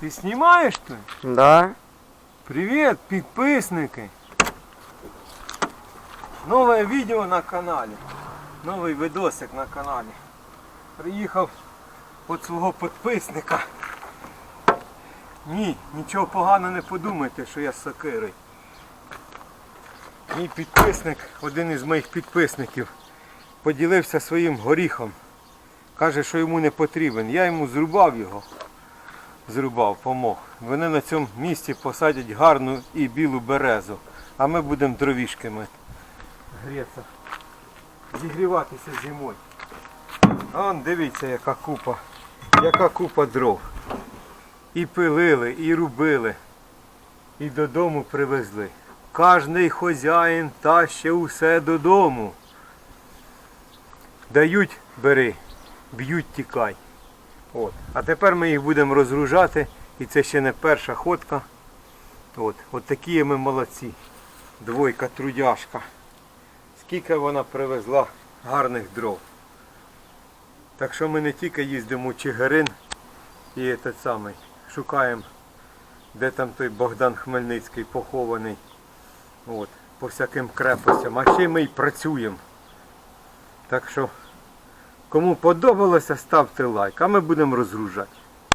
Ти знімаєш тут? Да. Привіт, підписники! Нове відео на каналі. Новий видосик на каналі. Приїхав від свого підписника. Ні, нічого поганого не подумайте, що я з сокирою. Мій підписник, один із моїх підписників, поділився своїм горіхом. Каже, що йому не потрібен. Я йому зрубав його зрубав, помог. Вони на цьому місці посадять гарну і білу березу, а ми будемо дровішками грітися, зігріватися зимою. А он дивіться, яка купа, яка купа дров. І пилили, і рубили, і додому привезли. Кожний хазяїн таще усе додому. Дають бери, б'ють тікай. От. А тепер ми їх будемо розгружати. І це ще не перша ходка. От. От такі ми молодці. Двойка трудяшка. Скільки вона привезла гарних дров. Так що ми не тільки їздимо у Чигирин і этот самий, шукаємо, де там той Богдан Хмельницький похований. От, по всяким крепостям. А ще ми й працюємо. Так що Кому подобалося, ставте лайк, а ми будемо розгружати.